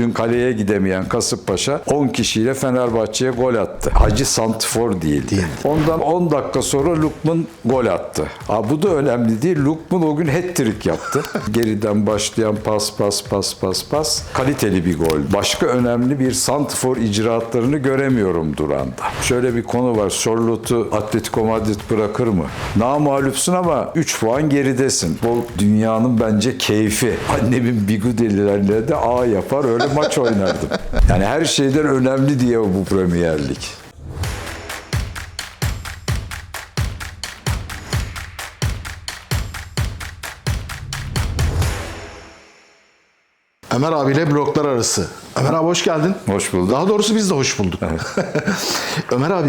Dün kaleye gidemeyen Kasımpaşa 10 kişiyle Fenerbahçe'ye gol attı. Hacı Santifor değil. Değil. Ondan 10 dakika sonra Lukman gol attı. Aa, bu da önemli değil. Lukman o gün hat-trick yaptı. Geriden başlayan pas pas pas pas pas. Kaliteli bir gol. Başka önemli bir Santifor icraatlarını göremiyorum Duran'da. Şöyle bir konu var. Charlotte'u Atletico Madrid bırakır mı? Namalüpsün ama 3 puan geridesin. Bu dünyanın bence keyfi. Annemin bigudelilerle de A yapar öyle maç oynardım. Yani her şeyden önemli diye bu Premier Lig. Ömer abiyle bloklar arası. Ömer abi hoş geldin. Hoş bulduk. Daha doğrusu biz de hoş bulduk. Ömer abi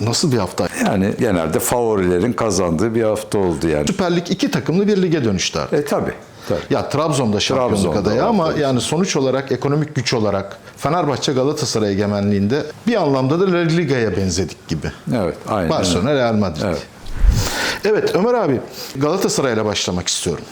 nasıl bir hafta? Yani genelde favorilerin kazandığı bir hafta oldu yani. Süper Lig iki takımlı bir lige dönüştü artık. E tabi. tabii. Ya Trabzon'da şampiyonluk Trabzon'da adayı var, ama tabii. yani sonuç olarak ekonomik güç olarak Fenerbahçe Galatasaray egemenliğinde bir anlamda da La Liga'ya benzedik gibi. Evet, aynen. Barcelona Real Madrid. Evet. Evet Ömer abi Galatasaray'la başlamak istiyorum.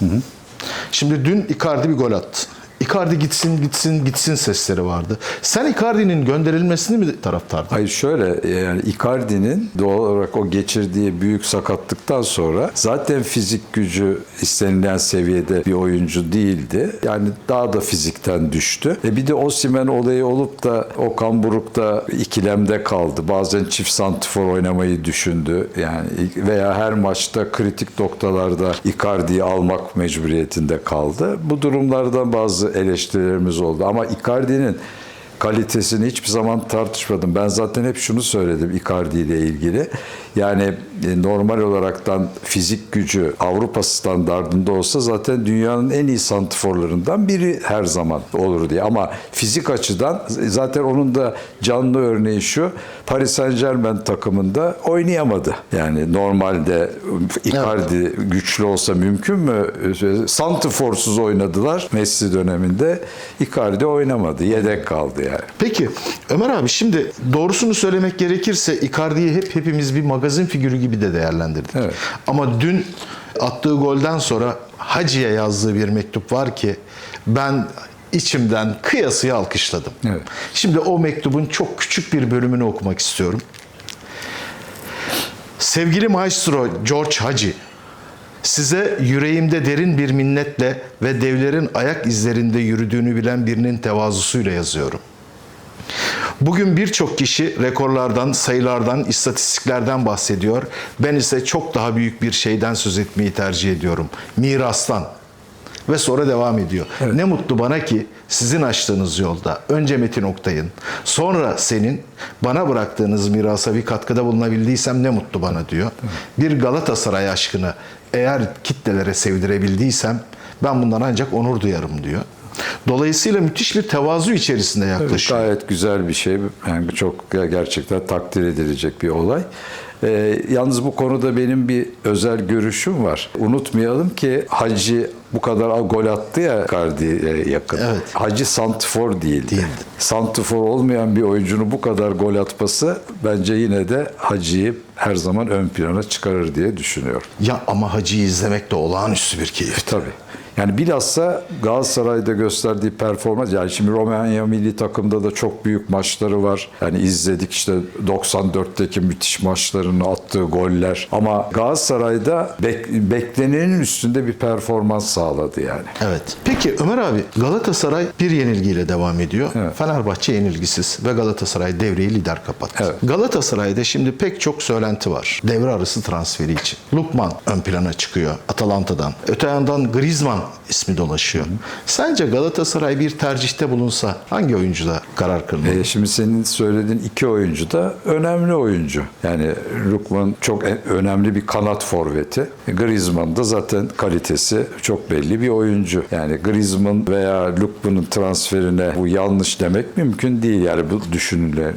Şimdi dün Icardi bir gol attı. Icardi gitsin gitsin gitsin sesleri vardı. Sen Icardi'nin gönderilmesini mi taraftardın? Hayır şöyle yani Icardi'nin doğal olarak o geçirdiği büyük sakatlıktan sonra zaten fizik gücü istenilen seviyede bir oyuncu değildi. Yani daha da fizikten düştü. E bir de Osimhen olayı olup da Okan Buruk da ikilemde kaldı. Bazen çift santifor oynamayı düşündü. Yani veya her maçta kritik noktalarda Icardi'yi almak mecburiyetinde kaldı. Bu durumlardan bazı eleştirilerimiz oldu. Ama Icardi'nin kalitesini hiçbir zaman tartışmadım. Ben zaten hep şunu söyledim Icardi ile ilgili. Yani e, normal olaraktan fizik gücü Avrupa standartında olsa zaten dünyanın en iyi santiforlarından biri her zaman olur diye. Ama fizik açıdan zaten onun da canlı örneği şu. Paris Saint Germain takımında oynayamadı. Yani normalde Icardi güçlü olsa mümkün mü? Santiforsuz oynadılar Messi döneminde. Icardi oynamadı. Yedek kaldı yani. Peki Ömer abi şimdi doğrusunu söylemek gerekirse Icardi'yi hep hepimiz bir magazin figürü gibi de değerlendirdik. Evet. Ama dün attığı golden sonra Hacı'ya yazdığı bir mektup var ki ben içimden kıyasıya alkışladım. Evet. Şimdi o mektubun çok küçük bir bölümünü okumak istiyorum. Sevgili maestro George Hacı, size yüreğimde derin bir minnetle ve devlerin ayak izlerinde yürüdüğünü bilen birinin tevazusuyla yazıyorum. Bugün birçok kişi rekorlardan, sayılardan, istatistiklerden bahsediyor. Ben ise çok daha büyük bir şeyden söz etmeyi tercih ediyorum. Mirastan. Ve sonra devam ediyor. Ne mutlu bana ki sizin açtığınız yolda önce Metin Oktay'ın, sonra senin bana bıraktığınız mirasa bir katkıda bulunabildiysem ne mutlu bana diyor. Bir Galatasaray aşkını eğer kitlelere sevdirebildiysem ben bundan ancak onur duyarım diyor. Dolayısıyla müthiş bir tevazu içerisinde yaklaşıyor. Gayet güzel bir şey. Yani çok gerçekten takdir edilecek bir olay. Ee, yalnız bu konuda benim bir özel görüşüm var. Unutmayalım ki Hacı bu kadar gol attı ya Icardi'ye yakın. Evet. Hacı Santifor değildi. Değildi. Santifor olmayan bir oyuncunun bu kadar gol atması bence yine de Hacı'yı her zaman ön plana çıkarır diye düşünüyorum. Ya ama Hacı'yı izlemek de olağanüstü bir keyif. Tabii. Yani bilhassa Galatasaray'da gösterdiği performans yani şimdi Romanya milli takımda da çok büyük maçları var. Yani izledik işte 94'teki müthiş maçlarını attığı goller. Ama Galatasaray'da bek- beklenenin üstünde bir performans sağladı yani. Evet. Peki Ömer abi Galatasaray bir yenilgiyle devam ediyor. Evet. Fenerbahçe yenilgisiz ve Galatasaray devreyi lider kapattı. Evet. Galatasaray'da şimdi pek çok söylenti var. Devre arası transferi için. Lukman ön plana çıkıyor Atalanta'dan. Öte yandan Griezmann ismi dolaşıyor. Sence Galatasaray bir tercihte bulunsa hangi oyuncuda karar kılmalı? E, şimdi senin söylediğin iki oyuncu da önemli oyuncu. Yani Lukman çok en- önemli bir kanat forveti. E, Griezmann da zaten kalitesi çok belli bir oyuncu. Yani Griezmann veya Lukman'ın transferine bu yanlış demek mümkün değil. Yani bu düşünülen.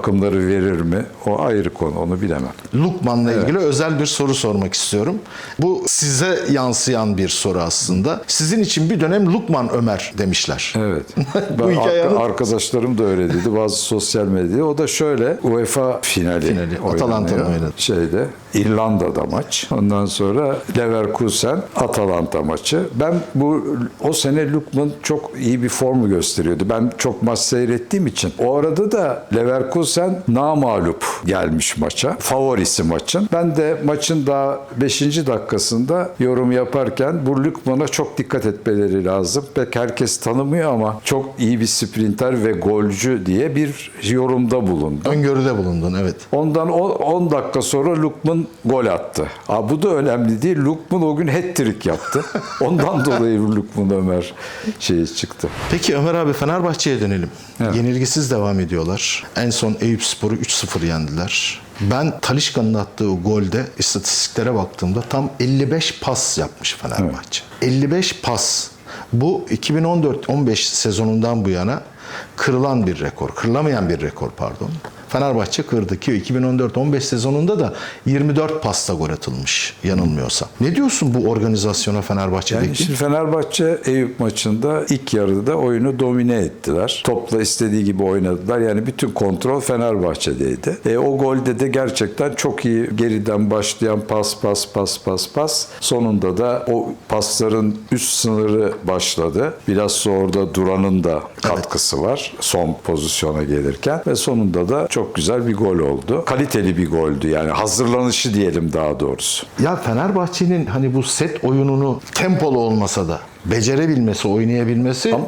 Takımları verir mi? O ayrı konu. Onu bilemem. Lukman'la ilgili özel bir soru sormak istiyorum. Bu size yansıyan bir soru aslında. Sizin için bir dönem Lukman Ömer demişler. Evet. Bu Ben hikayenin- arka- arkadaşlarım da öyle dedi. Bazı sosyal medyada. O da şöyle UEFA finali, Finali, oynanıyor. oynadı. Şeyde İrlanda'da maç. Ondan sonra Leverkusen Atalanta maçı. Ben bu o sene Lukman çok iyi bir formu gösteriyordu. Ben çok maç seyrettiğim için. O arada da Leverkusen namalup gelmiş maça. Favorisi maçın. Ben de maçın daha 5. dakikasında yorum yaparken bu Lukman'a çok dikkat etmeleri lazım. Pek herkes tanımıyor ama çok iyi bir sprinter ve golcü diye bir yorumda bulundu. Öngörüde bulundun evet. Ondan 10 dakika sonra Lukman gol attı. Aa, bu da önemli değil. Lukman o gün hat-trick yaptı. Ondan dolayı Lukman Ömer şeyi çıktı. Peki Ömer abi Fenerbahçe'ye dönelim. Yenilgisiz devam ediyorlar. En son Eyüp Spor'u 3-0 yendiler. Ben Talişka'nın attığı golde istatistiklere baktığımda tam 55 pas yapmış Fenerbahçe. 55 pas. Bu 2014-15 sezonundan bu yana kırılan bir rekor. Kırılamayan bir rekor pardon. Fenerbahçe kırdı ki 2014-15 sezonunda da 24 pasta gol atılmış yanılmıyorsam. Ne diyorsun bu organizasyona Fenerbahçe'deki? Yani şimdi Fenerbahçe Eyüp maçında ilk yarıda oyunu domine ettiler. Topla istediği gibi oynadılar. Yani bütün kontrol Fenerbahçe'deydi. E, o golde de gerçekten çok iyi geriden başlayan pas pas pas pas pas. Sonunda da o pasların üst sınırı başladı. Biraz sonra da Duran'ın da katkısı var son pozisyona gelirken ve sonunda da çok güzel bir gol oldu. Kaliteli bir goldü yani hazırlanışı diyelim daha doğrusu. Ya Fenerbahçe'nin hani bu set oyununu tempolu olmasa da becerebilmesi, oynayabilmesi Ama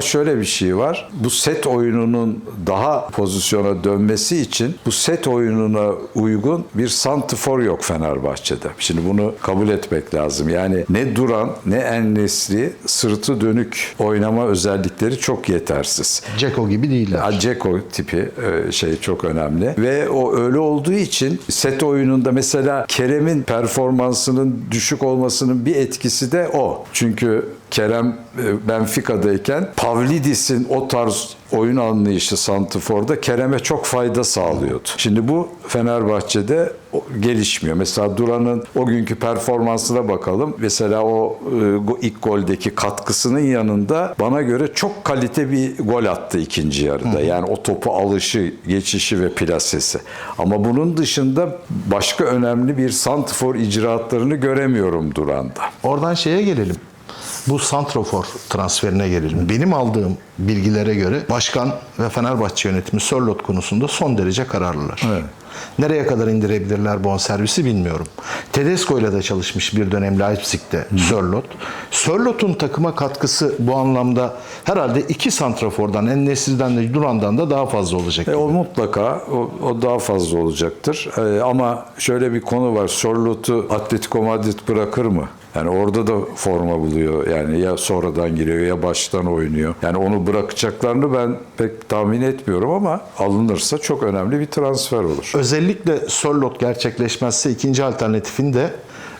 şöyle bir şey var. Bu set oyununun daha pozisyona dönmesi için bu set oyununa uygun bir santifor yok Fenerbahçe'de. Şimdi bunu kabul etmek lazım. Yani ne Duran ne Ennesli sırtı dönük oynama özellikleri çok yetersiz. Ceko gibi değiller. Aceko tipi e, şey çok önemli. Ve o öyle olduğu için set oyununda mesela Kerem'in performansının düşük olmasının bir etkisi de o. Çünkü Kerem e, Benfica'dayken Pavlidis'in o tarz oyun anlayışı Santifor'da Kerem'e çok fayda sağlıyordu. Şimdi bu Fenerbahçe'de gelişmiyor. Mesela Duran'ın o günkü performansına bakalım. Mesela o e, ilk goldeki katkısının yanında bana göre çok kalite bir gol attı ikinci yarıda. Yani o topu alışı, geçişi ve plasesi. Ama bunun dışında başka önemli bir santifor icraatlarını göremiyorum Duran'da. Oradan şeye gelelim. Bu Santrofor transferine gelelim. Benim aldığım bilgilere göre başkan ve Fenerbahçe yönetimi Sörlot konusunda son derece kararlılar. Evet. Nereye kadar indirebilirler bonservisi bilmiyorum. Tedesco ile de çalışmış bir dönem Leipzig'te Sörlot. Sörlot'un takıma katkısı bu anlamda herhalde iki santrafordan, Ennesir'den de Duran'dan da daha fazla olacak. E, o mutlaka o, o daha fazla olacaktır. E, ama şöyle bir konu var. Charlotte'u Atletico Madrid bırakır mı? Yani orada da forma buluyor. Yani ya sonradan giriyor ya baştan oynuyor. Yani onu bırakacaklarını ben pek tahmin etmiyorum ama alınırsa çok önemli bir transfer olur. Özellikle Sörlot gerçekleşmezse ikinci alternatifin de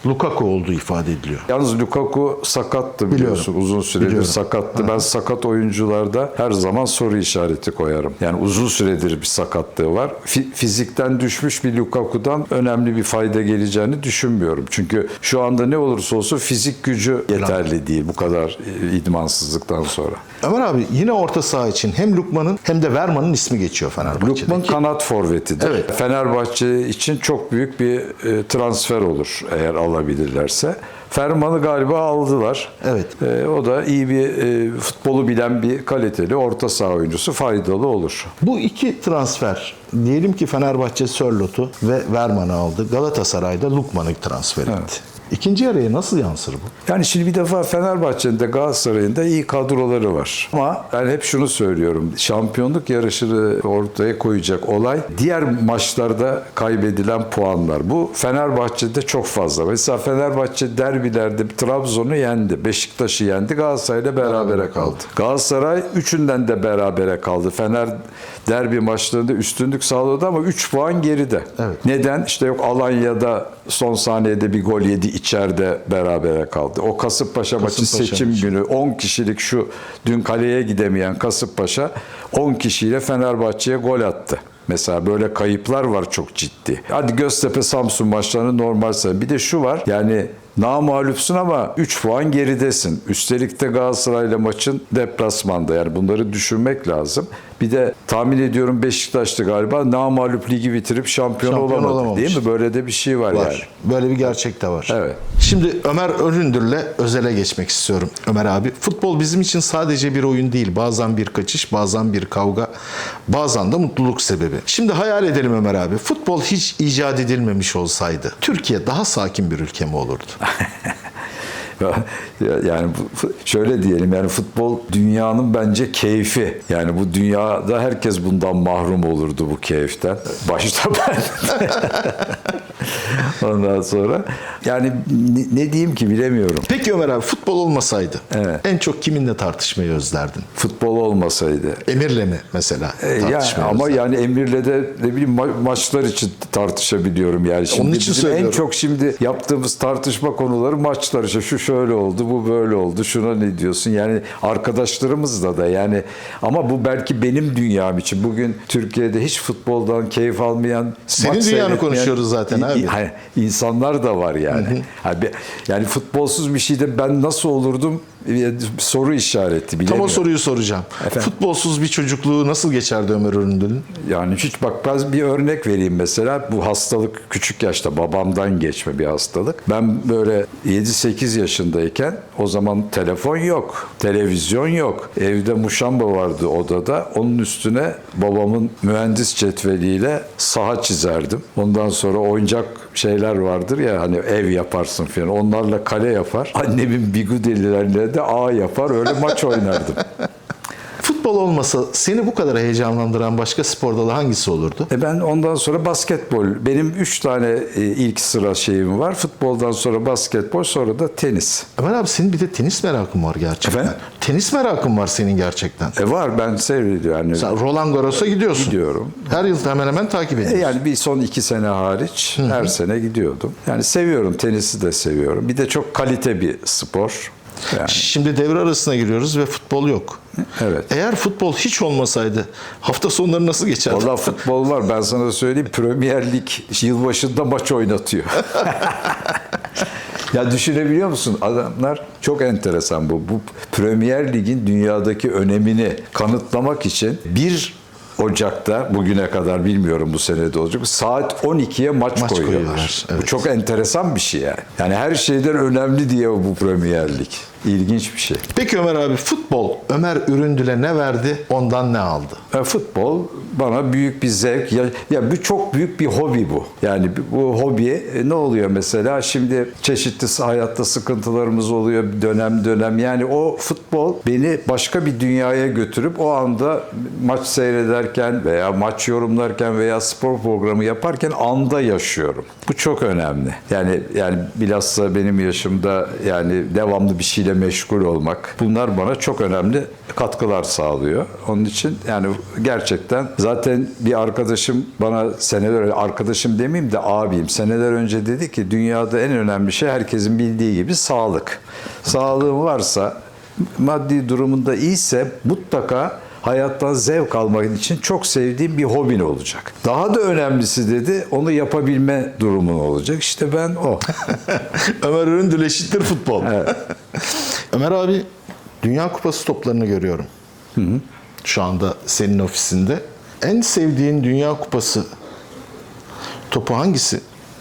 Lukaku olduğu ifade ediliyor. Yalnız Lukaku sakattı biliyorsun. Uzun süredir Biliyorum. sakattı. Ben sakat oyuncularda her zaman soru işareti koyarım. Yani uzun süredir bir sakatlığı var. Fi- fizikten düşmüş bir Lukaku'dan önemli bir fayda geleceğini düşünmüyorum. Çünkü şu anda ne olursa olsun fizik gücü yeterli değil bu kadar e, idmansızlıktan sonra. Ömer abi yine orta saha için hem Lukman'ın hem de Verman'ın ismi geçiyor Fenerbahçe'de. Lukman kanat forvetidir. Evet. Fenerbahçe için çok büyük bir e, transfer olur eğer alabilirlerse. Ferman'ı galiba aldılar. Evet. E, o da iyi bir e, futbolu bilen bir kaliteli orta saha oyuncusu faydalı olur. Bu iki transfer diyelim ki Fenerbahçe Sörlot'u ve Verman'ı aldı. Galatasaray'da Lukman'ı transfer etti. İkinci yarıya nasıl yansır bu? Yani şimdi bir defa Fenerbahçe'nin de Galatasaray'ın da iyi kadroları var. Ama ben hep şunu söylüyorum. Şampiyonluk yarışını ortaya koyacak olay diğer maçlarda kaybedilen puanlar. Bu Fenerbahçe'de çok fazla. Mesela Fenerbahçe derbilerde Trabzon'u yendi. Beşiktaş'ı yendi. Galatasaray'la berabere kaldı. Galatasaray üçünden de berabere kaldı. Fener derbi maçlarında üstünlük sağladı ama 3 puan geride. Evet. Neden? İşte yok Alanya'da son saniyede bir gol yedi içeride berabere kaldı. O Kasımpaşa, maçı Kasımpaşa seçim maçı. günü 10 kişilik şu dün kaleye gidemeyen Kasımpaşa 10 kişiyle Fenerbahçe'ye gol attı. Mesela böyle kayıplar var çok ciddi. Hadi Göztepe Samsun maçlarını normal say. Bir de şu var. Yani Namağlupsun ama 3 puan geridesin. Üstelik de Galatasaray'la maçın deplasmanda. Yani bunları düşünmek lazım. Bir de tahmin ediyorum Beşiktaş'tı galiba namağlup ligi bitirip şampiyon, Şampiyon olamadı olamamış. değil mi? Böyle de bir şey var, yani. Var. Böyle bir gerçek de var. Evet. Şimdi Ömer Öründür'le özele geçmek istiyorum. Ömer abi, futbol bizim için sadece bir oyun değil. Bazen bir kaçış, bazen bir kavga, bazen de mutluluk sebebi. Şimdi hayal edelim Ömer abi. Futbol hiç icat edilmemiş olsaydı Türkiye daha sakin bir ülke mi olurdu? yani şöyle diyelim yani futbol dünyanın bence keyfi. Yani bu dünyada herkes bundan mahrum olurdu bu keyiften. Başta ben. Ondan sonra yani ne, ne diyeyim ki bilemiyorum. Peki Ömer abi futbol olmasaydı Evet. en çok kiminle tartışmayı özlerdin? Futbol olmasaydı. Emir'le mi mesela E, yani, ama özlerdin? yani Emir'le de ne bileyim ma- maçlar için tartışabiliyorum yani. Şimdi Onun için bizim en söylüyorum. çok şimdi yaptığımız tartışma konuları maçlar işte şu şöyle oldu, bu böyle oldu, şuna ne diyorsun? Yani arkadaşlarımızla da yani ama bu belki benim dünyam için. Bugün Türkiye'de hiç futboldan keyif almayan Senin dünyanı konuşuyoruz zaten abi. hani insanlar da var yani. Yani, bir- yani futbolsuz bir şeyde ben nasıl olurdum e, soru işareti Tam bilemiyorum. o soruyu soracağım. Efendim? Futbolsuz bir çocukluğu nasıl geçerdi Ömer Öründür'ün? Yani hiç bak ben bir örnek vereyim mesela. Bu hastalık küçük yaşta babamdan geçme bir hastalık. Ben böyle 7-8 yaşındayken o zaman telefon yok, televizyon yok. Evde muşamba vardı odada. Onun üstüne babamın mühendis cetveliyle saha çizerdim. Ondan sonra oyuncak şeyler vardır ya hani ev yaparsın falan. Onlarla kale yapar. Annemin bigudelileriyle de ağ yapar. Öyle maç oynardım. Futbol olmasa seni bu kadar heyecanlandıran başka spor dalı hangisi olurdu? E ben ondan sonra basketbol. Benim üç tane e, ilk sıra şeyim var. Futboldan sonra basketbol, sonra da tenis. Ömer abi senin bir de tenis merakın var gerçekten. Efendim? Tenis merakın var senin gerçekten. E var ben seyrediyorum. Yani Sen Roland Garros'a gidiyorsun. gidiyorum. Her yıl hemen hemen takip E ediyorsun. yani bir son iki sene hariç her sene gidiyordum. Yani seviyorum tenisi de seviyorum. Bir de çok kalite bir spor. Yani Şimdi devre arasına giriyoruz ve futbol yok. evet. Eğer futbol hiç olmasaydı hafta sonları nasıl geçerdi? Valla futbol var ben sana söyleyeyim. Premier Lig yılbaşında maç oynatıyor. ya düşünebiliyor musun? Adamlar çok enteresan bu. Bu Premier Lig'in dünyadaki önemini kanıtlamak için bir Ocak'ta bugüne kadar bilmiyorum bu senede olacak. Saat 12'ye maç, Maç koyuyorlar. koyuyorlar, Bu evet. çok enteresan bir şey yani. Yani her şeyden önemli diye bu Premier Lig. İlginç bir şey. Peki Ömer abi futbol Ömer Üründül'e ne verdi ondan ne aldı? E, Futbol bana büyük bir zevk. Ya, ya bu çok büyük bir hobi bu. Yani bu hobi e, ne oluyor mesela? Şimdi çeşitli hayatta sıkıntılarımız oluyor dönem dönem. Yani o futbol beni başka bir dünyaya götürüp o anda maç seyrederken veya maç yorumlarken veya spor programı yaparken anda yaşıyorum. Bu çok önemli. Yani yani bilhassa benim yaşımda yani devamlı bir şeyle meşgul olmak bunlar bana çok önemli katkılar sağlıyor. Onun için yani gerçekten zaten bir arkadaşım bana seneler arkadaşım demeyeyim de abim seneler önce dedi ki dünyada en önemli şey herkesin bildiği gibi sağlık. Sağlığın varsa maddi durumunda iyiyse mutlaka hayattan zevk almak için çok sevdiğim bir hobin olacak. Daha da önemlisi dedi onu yapabilme durumun olacak. İşte ben o. Ömer Üründül eşittir futbol. Ömer abi Dünya Kupası toplarını görüyorum. Şu anda senin ofisinde. En sevdiğin Dünya Kupası topu hangisi?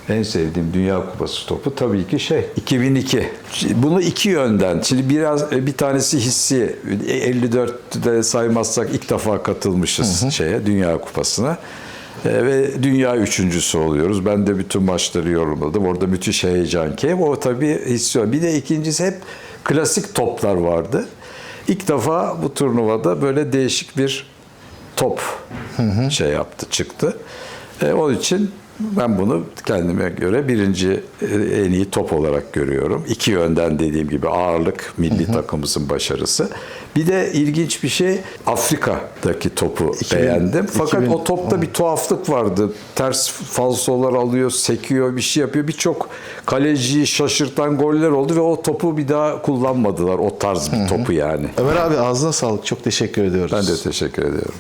En sevdiğim Dünya Kupası topu tabii ki şey 2002. Bunu iki yönden. Şimdi biraz bir tanesi hissi 54'te saymazsak ilk defa katılmışız şeye Dünya Kupası'na. E, ve dünya üçüncüsü oluyoruz. Ben de bütün maçları yorumladım. Orada müthiş heyecan keyif. O tabii hissi. Bir de ikincisi hep klasik toplar vardı. İlk defa bu turnuvada böyle değişik bir top şey yaptı, çıktı. E, onun için ben bunu kendime göre birinci e, en iyi top olarak görüyorum. İki yönden dediğim gibi ağırlık milli takımımızın başarısı. Bir de ilginç bir şey Afrika'daki topu 2000 beğendim. Fakat 2010. o topta bir tuhaflık vardı. Ters falsolar alıyor, sekiyor, bir şey yapıyor. Birçok kaleciyi şaşırtan goller oldu ve o topu bir daha kullanmadılar. O tarz bir topu yani. Ömer abi ağzına sağlık. Çok teşekkür ediyoruz. Ben de teşekkür ediyorum.